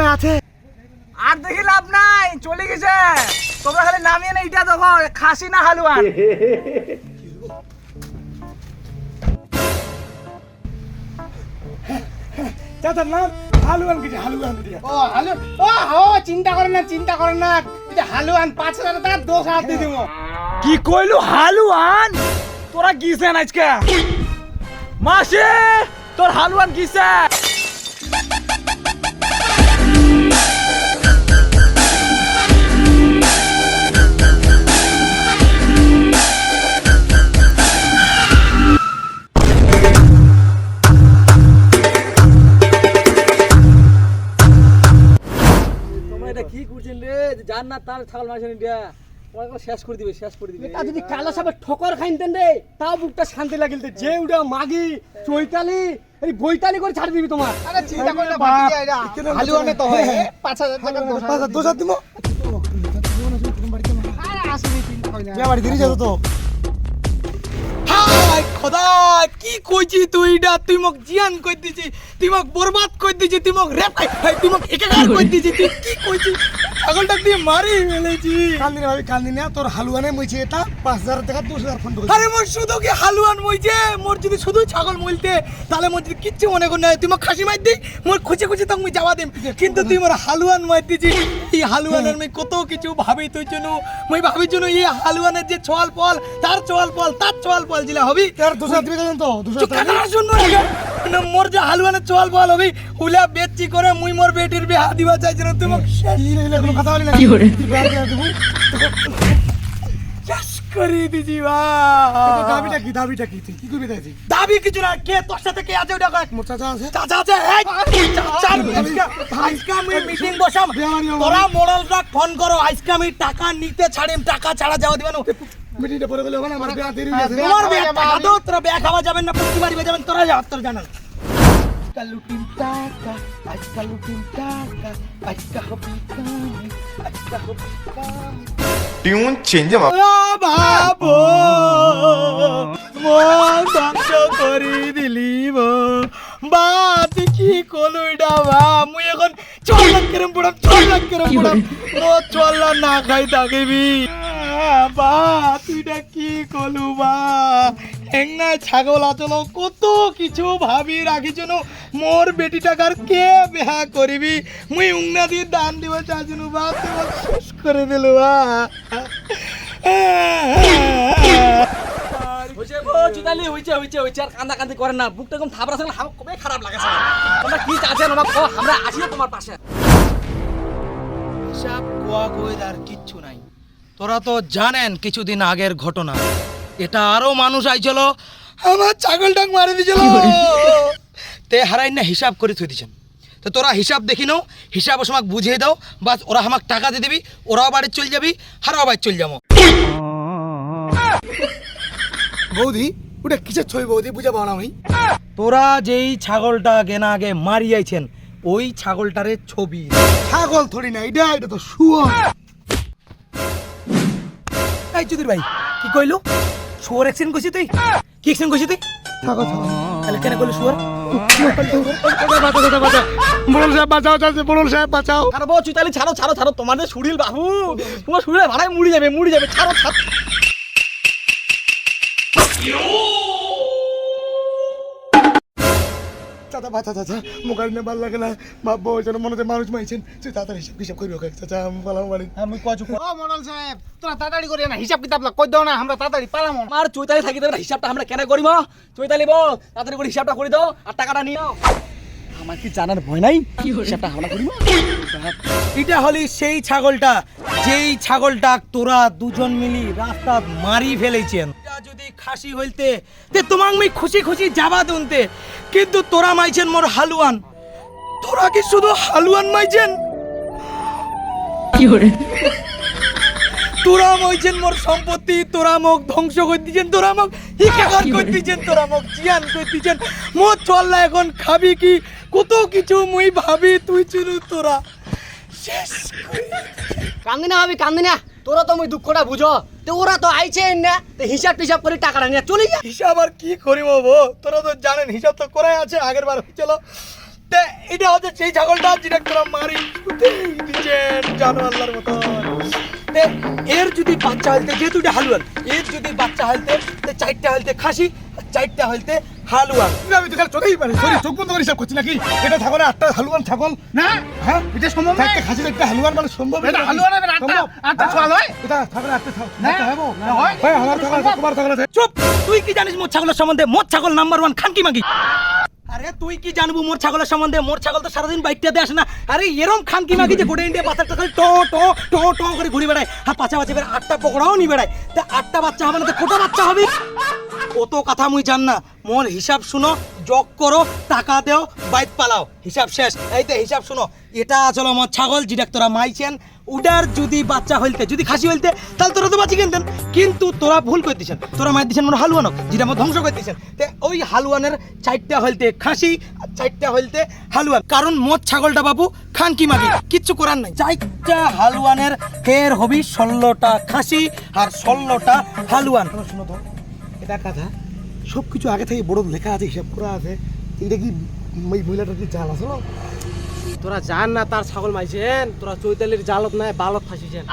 না আছে। আর দেখি লাভ নাই চলে গেছে। তোমরা খালি নামিয়ে না এটা দেখো খাসি না হালুয়ান চাচার নাম হালুয়ান কিছু হালুয়ান ও হালু ও হো চিন্তা করেন না চিন্তা করেন না। এটা হালুয়ান পাঁচ হাজার টাকা দশ হাজার দিয়ে দেবো। কি কইলু হালুয়ান? তোরা গিয়েছেন আজকে? মাসি তোর হালুয়ান গিয়েছে কি করছেন রে? জান না তার ছাগল মারছেন একবার শেষ করে দিবে শেষ করে দিবে। তা যদি কালো সাপে ঠকর খাইতেন রে তাও বুকটা শান্তি লাগিল যে উঠা মাগি চৈতালি এই বৈতালি করে ছাড় দিবি তোমার। আরে চিন্তা করে হালুয়ানে তো হয়। পাঁচ হাজার টাকা দশ পাঁচ দোষ হাত দিব বিয়া বাড়ি দিরি যাব তো। হাই! খোদা কি কইছি তুই এটা? তুই মক জিয়ান কই দিছি তুই মক বরবাদ কই দিছি তুই মক রেপ তুই মক একাকার কই দিছি তুই কি কইছি? ছাগলটা দিয়ে মারি ফেলেছি। কান্দিনে ভাবি কান্দিনে তোর হালুয়ানে মইছে এটা? পাঁচ হাজার টাকা দশ হাজার ফোন আরে মোর শুধু কি হালুয়ান মইছে? মোর যদি শুধু ছাগল মইলতে তাহলে মোর যদি কিচ্ছু মনে কর না তুই মক খাসি মার দি মোর খুঁজে খুঁজে তখন মুই যাওয়া দিম। কিন্তু তুই মোর হালুয়ান মার দিছি এই হালুয়ানের আমি কত কিছু ভাবি তুই জন্য মুই ভাবি জন্য এই হালুয়ানের যে ছোয়াল ফল তার ছোয়াল ফল তার ছোয়াল ফল জিলা হবি। দিবি তো? না মোর যে ফল হবি উলা বেচি করে মুই মোর বেটির বিয়া দিবা চাইছ না তুই মক কোনো কথা বলি না। কি করে? দেবো করে দিছি বা। দাবিটা কি দাবিটা কি? তুই কি করবি তাই দাবি কিছু না কে তোর সাথে কে আছে ওটা মোর চাচা আছে। চাচা আছে এই, চাচার আজকে আজকে আমি মিটিং বসাম। বেমানি হবে। তোরা ফোন করো আজকে আমি টাকা নিতে ছাড়িম টাকা ছাড়া যাওয়া দিবেন মিটিংটা পরে গেলে হবে না আমার বিয়া দেরি হয়ে গেছে তোমার বিয়ে দাও তোরা বিয়ে খাওয়া যাবেন না প্রতি বাড়ি যাবেন তোরা যাও তোর টাকা টাকা হবি কাম হবি কাম। টিউন চেঞ্জ মা ও বাবু মন ধ্বংস কৰি দিলি বাত কি কলো এটা বা? মুই এখন চল্লান কেরম পড়াম চল্লান কেরম পড়াম। ও চল্লান না খাই থাকিবি বা তুইটা কি কলু বা হেংনা ছাগল আচল কত কিছু ভাবি রাখিছ মোর বেটি টাকার কে বিহা করিবি? মুই উংনা দিয়ে দান দিব চাইছিনু বা তুই মোক শেষ করে দিলু বা হইছে গো চিতালি হইছে হইছে হইছে আর কান্দা কান্দি করেন না। বুকটা কম থাবরা থাকলে কবে খারাপ লাগে তোমরা কি চাচ্ছেন আমাকে আমরা আছি তোমার পাশে। সব কোয়া কোয়েদার কিচ্ছু নাই। তোরা তো জানেন কিছুদিন আগের ঘটনা। এটা আরও মানুষ আইছিল আমার ছাগলটাকে মারি দিছিল তে হারাই না হিসাব করে থই দিছেন। তো তোরা হিসাব দেখি নাও হিসাব সময় বুঝিয়ে দাও বাস ওরা আমাকে টাকা দিয়ে দিবি ওরাও বাড়ি চল যাবি হারাও বাড়ি চল যাব। বৌদি ওটা কিসের ছবি বৌদি বুঝে পাও না আমি। তোরা যেই ছাগলটা গেনা আগে মারিয়াইছেন ওই ছাগলটারে ছবি। ছাগল থরি না এটা এটা তো শুয়োর। এই চৌধুরী ভাই কি কইলো? শুয়ার অ্যাকশন করছিস তুই? কি অ্যাকশন করছিস তুই? থাকো থাকো। তাহলে কেন কইলো শুয়ার? বড়ল সাহেব বাঁচাও চাচা বড়ল সাহেব বাঁচাও। আর চুতালি ছাড়ো ছাড়ো ছাড়ো তোমাদের শরীর বাবু। তোমার শরীরে ভাড়ায় মুড়ি যাবে মুড়ি যাবে ছাড়ো ছাড়ো। চাচা বাঁচা চাচা মুখার না ভালো লাগে না। ভাববো ওই জন্য মনে হচ্ছে মানুষ মাইছেন। তুই তাড়াতাড়ি হিসাব হিসাব করবি ওকে চাচা আমি পালাম বাড়ি। আমি কচু ও মডল সাহেব তোরা তাড়াতাড়ি করে না হিসাব কিতাব না কই দাও না আমরা তাড়াতাড়ি পালাম। আমার চৈতালি থাকি দেবে হিসাবটা আমরা কেন করিম চৈতালি বউ তাড়াতাড়ি করে হিসাবটা করে দাও আর টাকাটা নিয়ে নাও আমার কি জানার ভয় নাই? হিসাবটা আমরা করিম এটা হলি সেই ছাগলটা যেই ছাগলটা তোরা দুজন মিলি রাস্তা মারি ফেলেছেন। যদি খাসি হইতে তে তোমাক আমি খুশি খুশি যাবা দুনতে। কিন্তু তোরা মাইছেন মোর হালুয়ান। তোরা কি শুধু হালুয়ান মাইছেন? তোরা মইছেন মোর সম্পত্তি তোরা মোক ধ্বংস করে দিছেন তোরা মোক হিকাকার করে দিছেন তোরা মোক জিয়ান করে দিছেন মোর চল্লা এখন খাবি কি? কত কিছু মুই ভাবি তুই চুনু তোরা। শেষ করে কান্দি না ভাবি কান্দি না। তোরা তো মুই দুঃখটা বুঝো। তো ওরা তো আইছেন না। তো হিসাব টিসাব করে টাকাটা নিয়ে চলে যা। হিসাব আর কি করিব বো? তোরা তো জানেন, হিসাব তো করাই আছে, আগের বার হয়েছিল এটা হচ্ছে সেই ছাগলটা যেটা তোরা মারি দিচ্ছেন জানো আল্লাহর মতো তে এর যদি বাচ্চা হইতে যেহেতু এটা হালুয়ান এর যদি বাচ্চা হইতে তে চারটা হইতে খাসি চারটা হালুয়ান আমি তো খালি চোখেই পারি সরি চোখ বন্ধ করে হিসাব করছি নাকি? এটা ছাগল আটটা হালুয়ান ছাগল। না হ্যাঁ? এটা সম্ভব না একটা খাসির একটা হালুয়ান মানে সম্ভব এটা হালুয়ান হবে আটটা আটটা ছাগল হয়? এটা ছাগল আটটা ছাগল না হয় হয়? আমার ছাগল আছে তোমার ছাগল চুপ! তুই কি জানিস মোর ছাগলের সম্বন্ধে? মোর ছাগল নাম্বার ওয়ান খানকি মাগি। আরে তুই কি জানব মোর ছাগলের সম্বন্ধে? মোর ছাগল তো সারাদিন বাইকটা বাইকটাতে আসে না। আরে এরম খান কি মাগি যে গোটা ইন্ডিয়া বাচ্চা খালি ট ট ট ট করে ঘুরে বেড়ায়। হ্যাঁ পাঁচা বাচ্চা বেড়ে আটটা পকড়াও নি বেড়ায়। তা আটটা বাচ্চা হবে না তো কোটা বাচ্চা হবে? অত কথা মুই জান না। মোর হিসাব শুনো, জগ করো, টাকা দেও, বাইক পালাও। হিসাব শেষ। এই তো হিসাব শুনো। এটা আসলে আমার ছাগল, যেটা তোরা মাইছেন। উডার যদি বাচ্চা হইলতে, যদি খাসি হইলতে, তাহলে তোরা তো বাঁচি কিনতেন কিন্তু তোরা ভুল করে দিছেন তোরা মাই দিছেন মোর হালুয়ানক, যেটা আমার ধ্বংস করে দিছেন তে ওই হালুয়ানের চারটা হইলতে খাসি আর চারটা হইলতে হালুয়ান। কারণ মোট ছাগলটা বাবু খানকি মাগি কিচ্ছু করার নাই। চারটা হালুয়ানের ফের হবি ষোলোটা খাসি আর ষোলোটা হালুয়ান। শোনো তো, এটা কথা। সব কিছু আগে থেকে বড় লেখা আছে, হিসাব করা আছে। এটা কি ওই মহিলাটার কি আছে না তোরা জান না তার ছাগল মাইছেন, তোরা চৈতালির জালত নাই, বালত ফাঁসিছেন।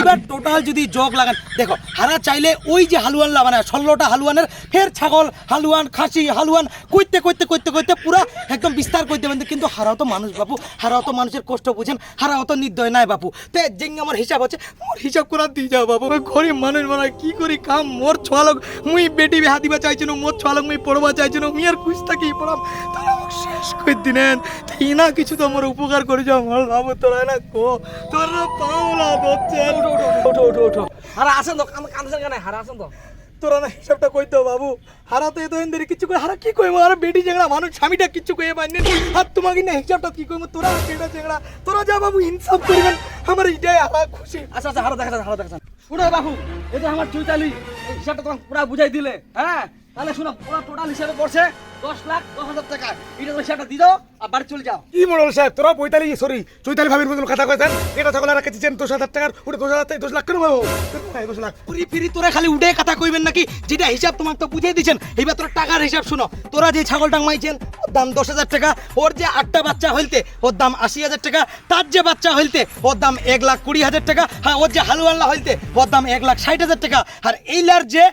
এবার টোটাল যদি জগ লাগান, দেখো, হারা চাইলে ওই যে হালুয়ান লাগানো ষোলোটা হালুয়ানের ফের ছাগল, হালুয়ান, খাসি, হালুয়ান, কইতে কইতে কইতে কইতে পুরা একদম বিস্তার করতে পারেন কিন্তু হারাও তো মানুষ, বাপু, হারাও তো মানুষের কষ্ট বুঝেন, হারাও তো নির্দয় নাই, বাপু। তে যেঙ্গে আমার হিসাব আছে, মোর হিসাব করা দিয়ে যাও, বাপু। গরিব মানুষ মানে কি করি কাম? মোর ছোয়ালক, মুই বেটি বিহা দিবা চাইছিল মোর ছোয়ালক মুই পড়বা চাইছিল মুই আর খুশ থাকি পড়াম। তোরা শেষ করে দিলেন। তাই না কিছু তো আমার উপকার করেছ আমার বাবু তোরা না কো। তোরা পাওলা দচ্ছেন ওঠো ওঠো ওঠো আরে আসেন তো কান কান্দছেন কেন হারা আসেন তো। তোরা না হিসাবটা কইতো বাবু। হারা তো এত দিন ধরে কিছু কই হারা কি কইমো আর বেটি জেগড়া মানুষ স্বামীটা কিছু কইয়ে পাইনি আর তোমাকে না হিসাবটা কি কইমো তোরা বেটা জেগড়া তোরা যা বাবু ইনসাফ করবেন আমার এটাই হারা খুশি। আচ্ছা আচ্ছা হারা দেখা হারা দেখা। শুনো বাবু যে আমার এই হিসাবটা তোমাকে পুরা বুঝাই দিলে হ্যাঁ? তাহলে শুনো পুরো টোটাল হিসাবে পড়ছে দশ লাখ দশ হাজার টাকা। এটা তুমি দিয়ে দাও আর বাড়ি চলে যাও। কি মরল সাহেব তোরা পঁয়তালি সরি চৈতালি ভাবির মতন কথা কয়েছেন এটা ছাগল আর কেটেছেন দশ হাজার টাকার ওটা দশ হাজার দশ লাখ কেন পাবো? দশ লাখ। পুরি ফিরি তোরা খালি উঠে কথা কইবেন নাকি? যেটা হিসাব তোমাকে তো বুঝিয়ে দিচ্ছেন এইবার তোরা টাকার হিসাব শুনো। তোরা যে ছাগলটা মাইছেন ওর দাম দশ হাজার টাকা ওর যে আটটা বাচ্চা হইলতে ওর দাম আশি হাজার টাকা তার যে বাচ্চা হইলতে ওর দাম এক লাখ কুড়ি হাজার টাকা হ্যাঁ ওর যে হালুয়াল্লা হইলতে ওর দাম এক লাখ ষাট হাজার টাকা। আর এইলার যে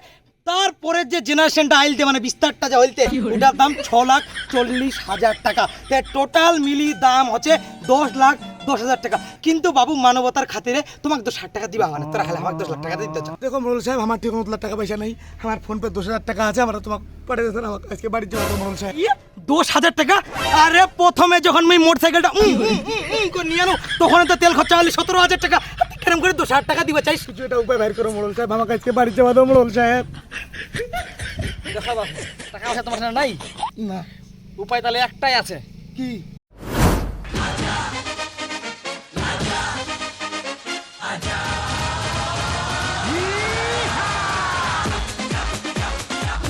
তারপরের যে জেনারেশনটা আইলতে মানে বিস্তারটা যা হইলতে ওটার দাম ছ লাখ চল্লিশ হাজার টাকা। তাই টোটাল মিলি দাম হচ্ছে দশ লাখ দশ হাজার টাকা। কিন্তু বাবু মানবতার খাতিরে তোমাকে তো ষাট টাকা দিবা মানে তোরা খালি আমাকে দশ লাখ টাকা দিতে চাও। দেখো মরল সাহেব আমার ঠিক মতো টাকা পয়সা নেই। আমার ফোন পে দশ হাজার টাকা আছে আমরা তোমাকে পাঠিয়ে দিয়েছেন আমাকে আজকে বাড়ির যাব মরল সাহেব। ইয়ে, দশ হাজার টাকা? আরে প্রথমে যখন আমি মোটর সাইকেলটা উম, উম, উম, উম করে নিয়ে আনো তখন তো তেল খরচা হলে সতেরো হাজার টাকা। আর কেরম করে দশ হাজার টাকা দিবা চাই কিছু এটা উপায় বাইর করো মোড়ল সাহেব আমাকে আজকে বাড়ির যাব তো মরল সাহেব। দেখা বাবু টাকা পয়সা তোমার নাই? না। উপায় তাহলে একটাই আছে। কি?